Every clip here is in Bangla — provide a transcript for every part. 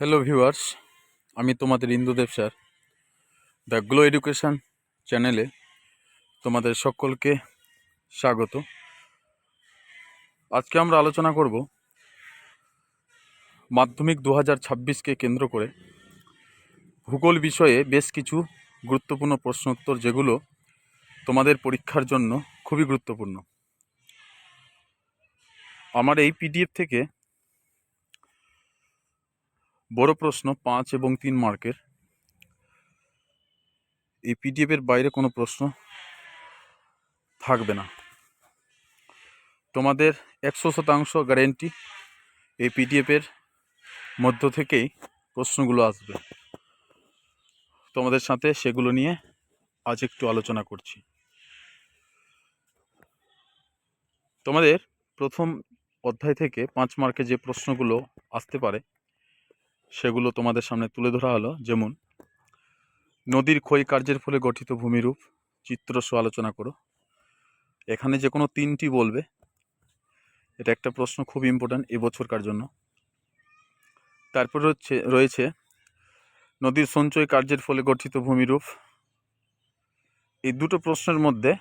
হ্যালো ভিউয়ার্স আমি তোমাদের Indudev sir. The glow education চ্যানেলে তোমাদের সকলকে স্বাগত। আজকে আমরা আলোচনা করব মাধ্যমিক দু হাজার ছাব্বিশকে কেন্দ্র করে। ভূগোল বিষয়ে বেশ কিছু গুরুত্বপূর্ণ প্রশ্নোত্তর যেগুলো তোমাদের পরীক্ষার জন্য খুবই গুরুত্বপূর্ণ। আমার এই পিডিএফ থেকে বড় প্রশ্ন, পাঁচ এবং তিন মার্কের। এই পিডিএফের বাইরে কোনো প্রশ্ন থাকবে না। তোমাদের একশো শতাংশ গ্যারেন্টি এই পিডিএফের মধ্য থেকেই প্রশ্নগুলো আসবে। তোমাদের সাথে সেগুলো নিয়ে আজ একটু আলোচনা করছি। তোমাদের প্রথম অধ্যায় থেকে পাঁচ মার্কে যে প্রশ্নগুলো আসতে পারে সেগুলো তোমাদের সামনে তুলে ধরা হলো। যেমন, নদীর ক্ষয় কার্যের ফলে গঠিত ভূমিরূপ চিত্রসহ আলোচনা করো। এখানে যে কোনো তিনটি বলবে, এটা একটা প্রশ্ন খুব ইম্পর্ট্যান্ট এবছরকার জন্য। তারপর হচ্ছে, রয়েছে, নদীর সঞ্চয় কার্যের ফলে গঠিত ভূমিরূপ। এই দুটো প্রশ্নের মধ্যে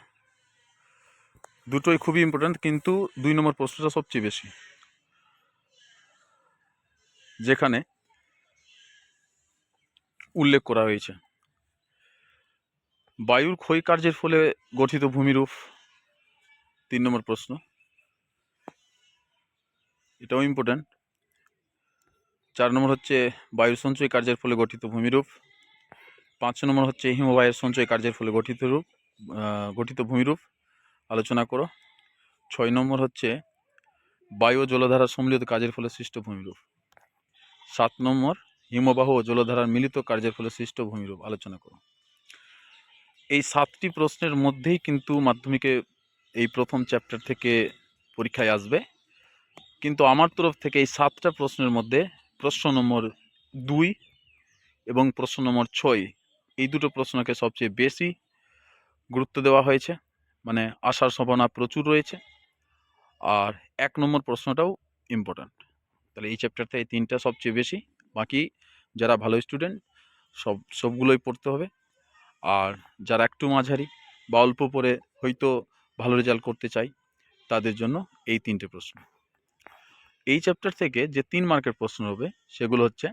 দুটোই খুবই ইম্পর্ট্যান্ট কিন্তু দুই নম্বর প্রশ্নটা সবচেয়ে বেশি। যেখানে উল্লেখ করা হয়েছে। বায়ুর ক্ষয় কার্যের ফলে গঠিত ভূমিরূপ, তিন নম্বর প্রশ্ন। এটাও ইম্পর্ট্যান্ট চার নম্বর হচ্ছে বায়ুর সঞ্চয় কার্যের ফলে গঠিত ভূমিরূপ। পাঁচ নম্বর হচ্ছে হিমবাহের সঞ্চয় কার্যের ফলে গঠিত রূপ গঠিত ভূমিরূপ। আলোচনা করো। ছয় নম্বর হচ্ছে বায়ু জলধারা সম্মিলিত কাজের ফলে সৃষ্ট ভূমিরূপ। সাত নম্বর হিমবাহ ও জলধারার মিলিত কার্যের ফলে সৃষ্ট ভূমিরূপ। আলোচনা করো। এই সাতটি প্রশ্নের মধ্যেই কিন্তু মাধ্যমিকে এই প্রথম চ্যাপ্টার থেকে পরীক্ষায় আসবে। কিন্তু আমার তরফ থেকে এই সাতটা প্রশ্নের মধ্যে প্রশ্ন নম্বর দুই এবং প্রশ্ন নম্বর ছয় এই দুটো প্রশ্নকে সবচেয়ে বেশি গুরুত্ব দেওয়া হয়েছে। মানে আসার সম্ভাবনা প্রচুর রয়েছে। আর এক নম্বর প্রশ্নটাও ইম্পর্ট্যান্ট তাহলে এই চ্যাপ্টারটা এই তিনটা সবচেয়ে বেশি। বাকি যারা ভালো স্টুডেন্ট সব, সবগুলোই পড়তে হবে। আর যারা একটু মাঝারি বা অল্প পড়ে হয়তো ভালো রেজাল্ট করতে চাই, তাদের জন্য এই তিনটে প্রশ্ন। এই চ্যাপ্টার থেকে যে তিন মার্কের প্রশ্ন হবে, সেগুলো হচ্ছে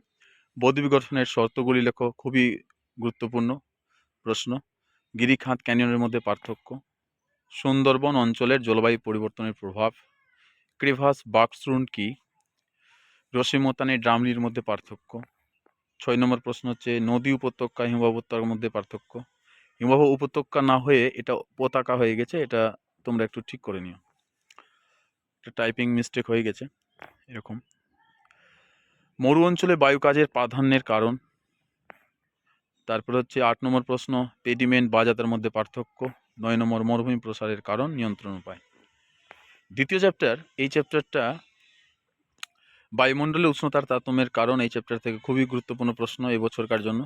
বদ্বীপ গঠনের শর্তগুলি লেখো, খুবই গুরুত্বপূর্ণ প্রশ্ন। গিরিখাত ক্যানিয়নের মধ্যে পার্থক্য, সুন্দরবন অঞ্চলের জলবায়ু পরিবর্তনের প্রভাব, ক্রিভাস বাকস্রুন কি? রসিমতানি ড্রামলির মধ্যে পার্থক্য। ছয় নম্বর প্রশ্ন হচ্ছে, নদী উপত্যকা হিমবাহ উপত্যকার মধ্যে পার্থক্য। হিমবাহ উপত্যকা না হয়ে এটা পতাকা হয়ে গেছে, এটা তোমরা একটু ঠিক করে নিও। এটা টাইপিং মিস্টেক হয়ে গেছে, এরকম। মরু অঞ্চলে বায়ু কাজের প্রাধান্যের কারণ। তারপর হচ্ছে আট নম্বর প্রশ্ন, পেডিমেন্ট বাজাতের মধ্যে পার্থক্য। নয় নম্বর মরুভূমি প্রসারের কারণ, নিয়ন্ত্রণ উপায়। দ্বিতীয় চ্যাপ্টার এই চ্যাপ্টারটা বায়ুমণ্ডলে উষ্ণতার তারতম্যের কারণ এই চ্যাপ্টার থেকে খুবই গুরুত্বপূর্ণ প্রশ্ন এবছরকার জন্য।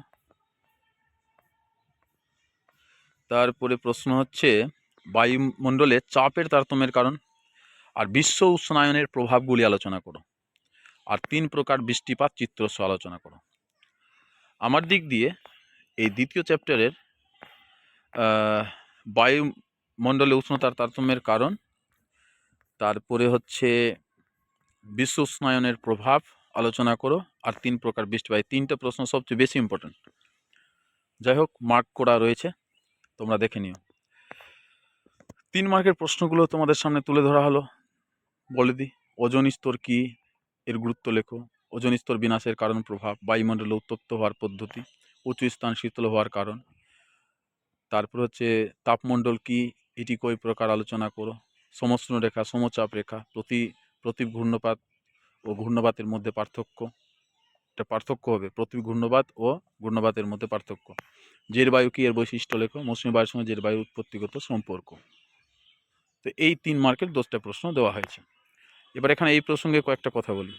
তারপরে প্রশ্ন হচ্ছে, বায়ুমণ্ডলে চাপের তারতম্যের কারণ আর বিশ্ব উষ্ণায়নের প্রভাবগুলি আলোচনা করো। আর তিন প্রকার বৃষ্টিপাত চিত্রস্ব আলোচনা করো। আমার দিক দিয়ে এই দ্বিতীয় চ্যাপ্টারের বায়ুমণ্ডলে উষ্ণতার তারতম্যের কারণ, তারপরে হচ্ছে বিশ্ব উষ্ণায়নের প্রভাব আলোচনা করো আর তিন প্রকার বৃষ্টিপাত এই তিনটে প্রশ্ন সবচেয়ে বেশি ইম্পর্ট্যান্ট যাই হোক মার্ক করা রয়েছে, তোমরা দেখে নিও। তিন মার্কের প্রশ্নগুলো তোমাদের সামনে তুলে ধরা হলো। বলে দিই, ওজন স্তর কী? এর গুরুত্ব লেখো। ওজন স্তর বিনাশের কারণ প্রভাব, বায়ুমণ্ডলে উত্তপ্ত হওয়ার পদ্ধতি, উঁচু স্থান শীতল হওয়ার কারণ। তারপর হচ্ছে, তাপমণ্ডল কি? এটি কই প্রকার আলোচনা করো? সমষ্ণ রেখা, সমচাপ রেখা, প্রতি প্রতি ঘূর্ণপাত ও ঘূর্ণপাতের মধ্যে পার্থক্য। এটা পার্থক্য হবে প্রতি ঘূর্ণপাত ও ঘূর্ণপাতের মধ্যে পার্থক্য। জের বায়ু কি এর বৈশিষ্ট্য লেখো? মৌসুমী বায়ুর সঙ্গে জের বায়ু উৎপত্তিগত সম্পর্ক। তো এই তিন মার্কের দশটা প্রশ্ন দেওয়া হয়েছে। এবার এখানে এই প্রসঙ্গে কয়েকটা কথা বলি।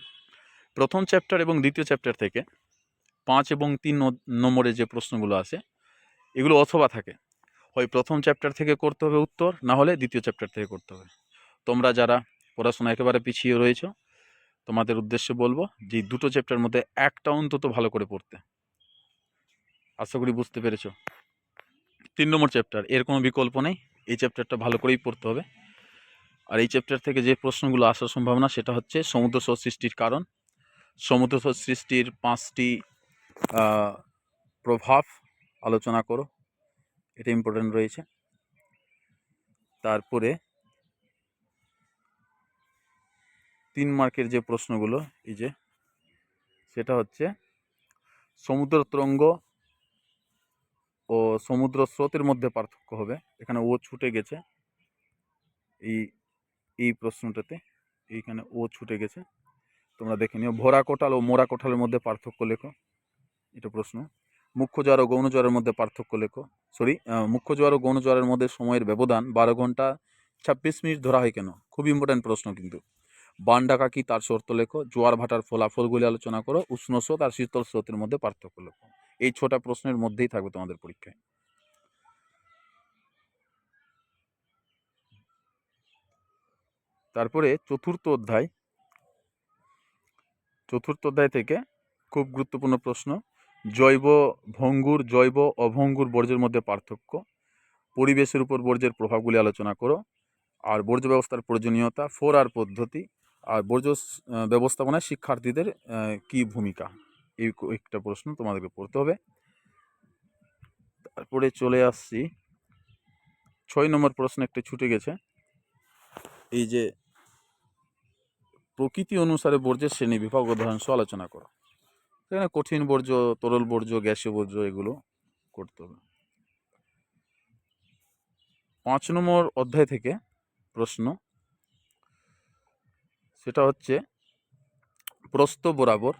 প্রথম চ্যাপ্টার এবং দ্বিতীয় চ্যাপ্টার থেকে পাঁচ এবং তিন নম্বরে যে প্রশ্নগুলো আছে, এগুলো অথবা থাকে। হয় প্রথম চ্যাপ্টার থেকে করতে হবে উত্তর, না হলে দ্বিতীয় চ্যাপ্টার থেকে করতে হবে। তোমরা যারা পড়াশোনা একেবারে পিছিয়ে রয়েছো। তোমাদের উদ্দেশ্যে বলব যে দুটো চ্যাপ্টার মধ্যে একটা অন্তত ভালো করে পড়তে। আশা করি বুঝতে পেরেছ। তিন নম্বর চ্যাপ্টার এর কোনো বিকল্প নেই। এই চ্যাপ্টারটা ভালো করেই পড়তে হবে। আর এই চ্যাপ্টার থেকে যে প্রশ্নগুলো আসার সম্ভাবনা, সেটা হচ্ছে সমুদ্র সৃষ্টির কারণ। সমুদ্র সৃষ্টির পাঁচটি প্রভাব আলোচনা করো। এটা ইম্পর্টেন্ট রয়েছে। তারপরে তিন মার্কের যে প্রশ্নগুলো, এই যে, সেটা হচ্ছে সমুদ্র তরঙ্গ ও সমুদ্র স্রোতের মধ্যে পার্থক্য হবে। এখানে ও ছুটে গেছে। এই এই প্রশ্নটাতে এইখানে ও ছুটে গেছে। তোমরা দেখে নিও। ভরা কোটাল ও মোরা কোটালের মধ্যে পার্থক্য লেখো। এটা প্রশ্ন। মুখ্য জোয়ার ও গৌণ জোয়ারের মধ্যে পার্থক্য লেখো। সরি মুখ্য জোয়ার ও গৌণ জোয়ারের মধ্যে সময়ের ব্যবধান বারো ঘণ্টা ছাব্বিশ মিনিট ধরা হয় কেন? খুব ইম্পর্ট্যান্ট প্রশ্ন কিন্তু। বান ডাকা কি তার শর্ত লেখো, জোয়ার ভাটার ফলাফলগুলি আলোচনা করো, উষ্ণ স্রোত আর শীতল স্রোতের মধ্যে পার্থক্য লেখো। এই ছটা প্রশ্নের মধ্যেই থাকবে তোমাদের পরীক্ষায়। তারপরে চতুর্থ অধ্যায়। চতুর্থ অধ্যায় থেকে খুব গুরুত্বপূর্ণ প্রশ্ন, জৈব ভঙ্গুর, জৈব অভঙ্গুর বর্জ্যের মধ্যে পার্থক্য, পরিবেশের উপর বর্জ্যের প্রভাবগুলি আলোচনা করো, আর বর্জ্য ব্যবস্থার প্রয়োজনীয়তা ফোর আর পদ্ধতি আর বর্জ্য ব্যবস্থাপনায় শিক্ষার্থীদের কি ভূমিকা? এই একটা প্রশ্ন তোমাদেরকে পড়তে হবে। তারপরে চলে আসছি। ছয় নম্বর প্রশ্ন একটা ছুটে গেছে। এই যে, প্রকৃতি অনুসারে বর্জ্যের শ্রেণি বিভাগ উদাহরণস আলোচনা করো। সেখানে কঠিন বর্জ্য, তরল বর্জ্য, গ্যাসীয় বর্জ্য এগুলো করতে হবে। পাঁচ নম্বর অধ্যায় থেকে প্রশ্ন সেটা হচ্ছে প্রস্থ বরাবর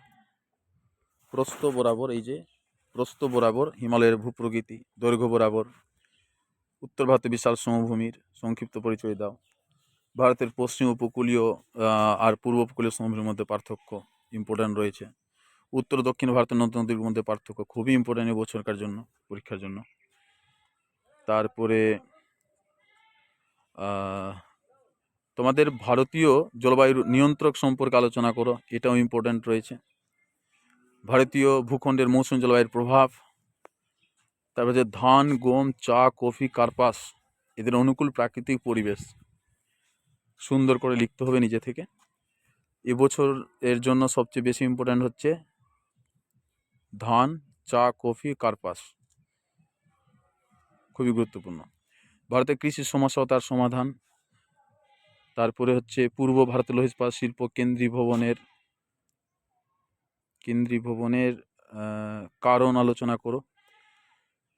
প্রস্থ বরাবর, এই যে প্রস্থ বরাবর হিমালয়ের ভূপ্রকৃতি, দৈর্ঘ্য বরাবর, উত্তর ভারতে বিশাল সমভূমির সংক্ষিপ্ত পরিচয় দাও। ভারতের পশ্চিম উপকূলীয় আর পূর্ব উপকূলীয় সমভূমির মধ্যে পার্থক্য ইম্পর্ট্যান্ট রয়েছে। উত্তর দক্ষিণ ভারতের নতুন নদীর মধ্যে পার্থক্য খুবই ইম্পর্ট্যান্ট বছরকার জন্য, পরীক্ষার জন্য। তারপরে তোমাদের ভারতীয় জলবায়ুর নিয়ন্ত্রক সম্পর্কে আলোচনা করো, এটাও ইম্পর্ট্যান্ট রয়েছে। ভারতীয় ভূখণ্ডের মৌসুমী জলবায়ুর প্রভাব, তারপরে যে ধান, গম, চা, কফি, কার্পাস, এদের অনুকূল প্রাকৃতিক পরিবেশ। সুন্দর করে লিখতে হবে নিজে থেকে। এবছর এর জন্য সবচেয়ে বেশি ইম্পর্ট্যান্ট হচ্ছে ধান, চা, কফি, কার্পাস। খুবই গুরুত্বপূর্ণ। ভারতের কৃষি সমস্যা তার সমাধান। তারপরে হচ্ছে পূর্ব ভারতের লোহ ইস্পাত শিল্প কেন্দ্রী ভবনের কেন্দ্রী ভবনের কারণ আলোচনা করো।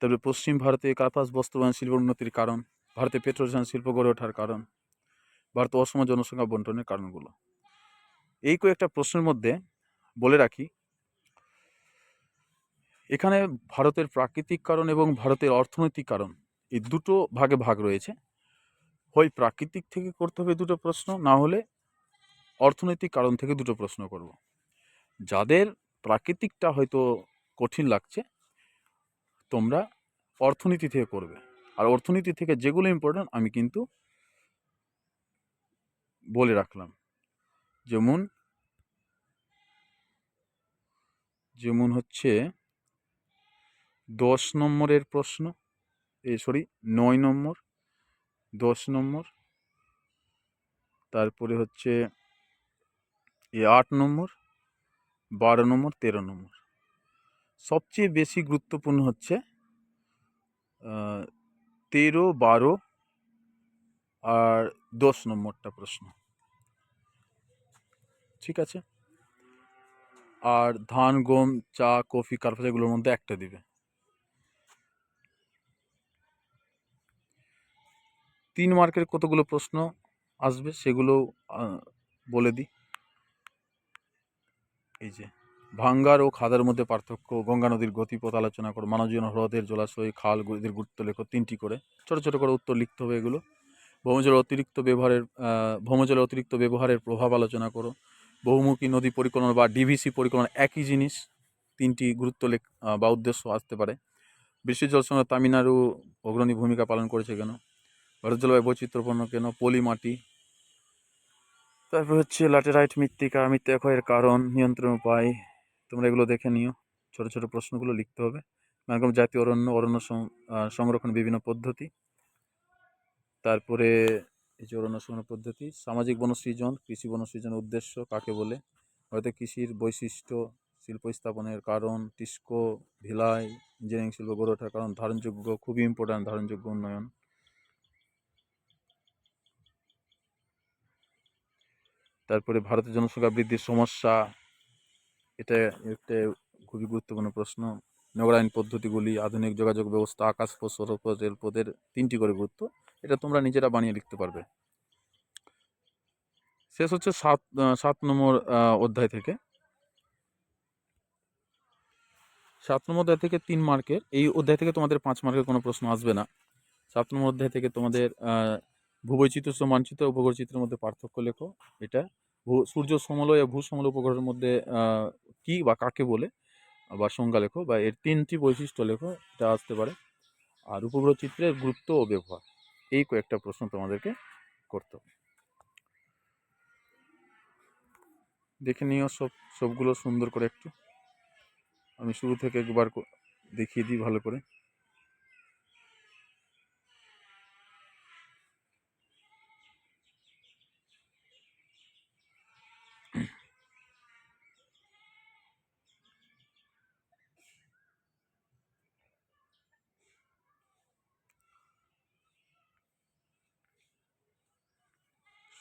তারপরে পশ্চিম ভারতে কার্পাস বস্ত্রবায়ন শিল্প উন্নতির কারণ, ভারতে পেট্রোলিয়াম শিল্প গড়ে ওঠার কারণ, ভারতে অসম জনসংখ্যা বন্টনের কারণগুলো। এই কয়েকটা প্রশ্নের মধ্যে বলে রাখি, এখানে ভারতের প্রাকৃতিক কারণ এবং ভারতের অর্থনৈতিক কারণ, এই দুটো ভাগে ভাগ রয়েছে। হয় প্রাকৃতিক থেকে করতে হবে দুটো প্রশ্ন, না হলে অর্থনৈতিক কারণ থেকে দুটো প্রশ্ন করব। যাদের প্রাকৃতিকটা হয়তো কঠিন লাগছে, তোমরা অর্থনীতি থেকে করবে। আর অর্থনীতি থেকে যেগুলো ইম্পর্টেন্ট আমি কিন্তু বলে রাখলাম। যেমন যেমন হচ্ছে দশ নম্বরের প্রশ্ন এই সরি নয় নম্বর। দশ নম্বর। তারপরে হচ্ছে এ আট নম্বর, বারো নম্বর, তেরো নম্বর। সবচেয়ে বেশি গুরুত্বপূর্ণ হচ্ছে তেরো, বারো আর দশ নম্বরটা প্রশ্ন। ঠিক আছে? আর ধান, গম, চা, কফি কার্পাস এগুলোর মধ্যে একটা দিবে। তিন মার্কের কতগুলো প্রশ্ন আসবে সেগুলো বলে দিই। এই যে, ভাঙ্গার ও খাদার মধ্যে পার্থক্য, গঙ্গা নদীর গতিপথ আলোচনা করো মানবজীবন হ্রদের জলাশয় খাল এদের গুরুত্ব লেখো, তিনটি করে। ছোট ছোট করে উত্তর লিখতে হবে এগুলো। ভৌমজলের অতিরিক্ত ব্যবহারের ভৌমজলের অতিরিক্ত ব্যবহারের প্রভাব আলোচনা করো। বহুমুখী নদী পরিকল্পনা বা ডিভিসি পরিকল্পনা একই জিনিস, তিনটি গুরুত্ব লেখ বা উদ্দেশ্য আসতে পারে। বৃষ্টি জল সংগ্রহ তামিলনাড়ু অগ্রণী ভূমিকা পালন করেছে কেন? ভারত জলবায়ু বৈচিত্র্যপূর্ণ কেন? পলি মাটি। তারপর হচ্ছে ল্যাটেরাইট মৃত্তিকা। মৃত্তিকা ক্ষয়ের কারণ, নিয়ন্ত্রণ উপায়, তোমরা এগুলো দেখে নিও। ছোট ছোট প্রশ্নগুলো লিখতে হবে। এরকম জাতীয় অরণ্য অরণ্য সংরক্ষণ বিভিন্ন পদ্ধতি। তারপরে এই যে অরণ্য সংরক্ষণ পদ্ধতি, সামাজিক বনসৃজন, কৃষি বনসৃজনের উদ্দেশ্য কাকে বলে? হয়তো কৃষির বৈশিষ্ট্য, শিল্প স্থাপনের কারণ, টিস্কো, ভিলাই, ইঞ্জিনিয়ারিং শিল্প গড়ে ওঠার কারণ, ধারণযোগ্য, খুবই ইম্পর্ট্যান্ট ধারণযোগ্য উন্নয়ন। তারপরে ভারতের জনসংখ্যা বৃদ্ধির সমস্যা, এটা একটা খুবই গুরুত্বপূর্ণ প্রশ্ন। নগরায়ণ পদ্ধতিগুলি, আধুনিক যোগাযোগ ব্যবস্থা আকাশপথ সড়কপথ রেলপথের তিনটি করে গুরুত্ব, এটা তোমরা নিজেরা বানিয়ে লিখতে পারবে। শেষ হচ্ছে সাত সাত নম্বর অধ্যায় থেকে। সাত নম্বর অধ্যায় থেকে তিন মার্কের, এই অধ্যায় থেকে তোমাদের পাঁচ মার্কের কোনো প্রশ্ন আসবে না। সাত নম্বর অধ্যায় থেকে তোমাদের আহ, ভূবৈচিত্র্য মানচিত্র ও ভূগোলচিত্রের মধ্যে পার্থক্য লেখো। এটা ভূ সূর্য সমলয় ও ভূসমলয় উপগ্রহের মধ্যে কি বা কাকে বলে? বা সংজ্ঞা লেখো বা এর তিনটি বৈশিষ্ট্য লেখো এটা আসতে পারে। আর উপগ্রহ চিত্রের গুরুত্ব ও ব্যবহার এই কয়েকটা প্রশ্ন তোমাদেরকে করতে হবে। দেখে নিও সব সবগুলো সুন্দর করে একটু। আমি শুরু থেকে একবার দেখিয়ে দিই ভালো করে।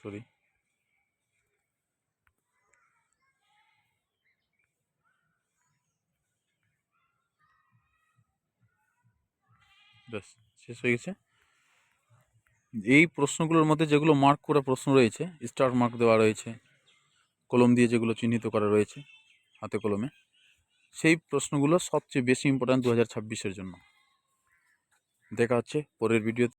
সরি ব্যাস, শেষ হয়ে গেছে। এই প্রশ্নগুলোর মধ্যে যেগুলো মার্ক করা প্রশ্ন রয়েছে স্টার মার্ক দেওয়া রয়েছে, কলম দিয়ে যেগুলো চিহ্নিত করা রয়েছে, হাতে কলমে, সেই প্রশ্নগুলো সবচেয়ে বেশি ইম্পর্ট্যান্ট দু হাজার জন্য। দেখা হচ্ছে পরের ভিডিও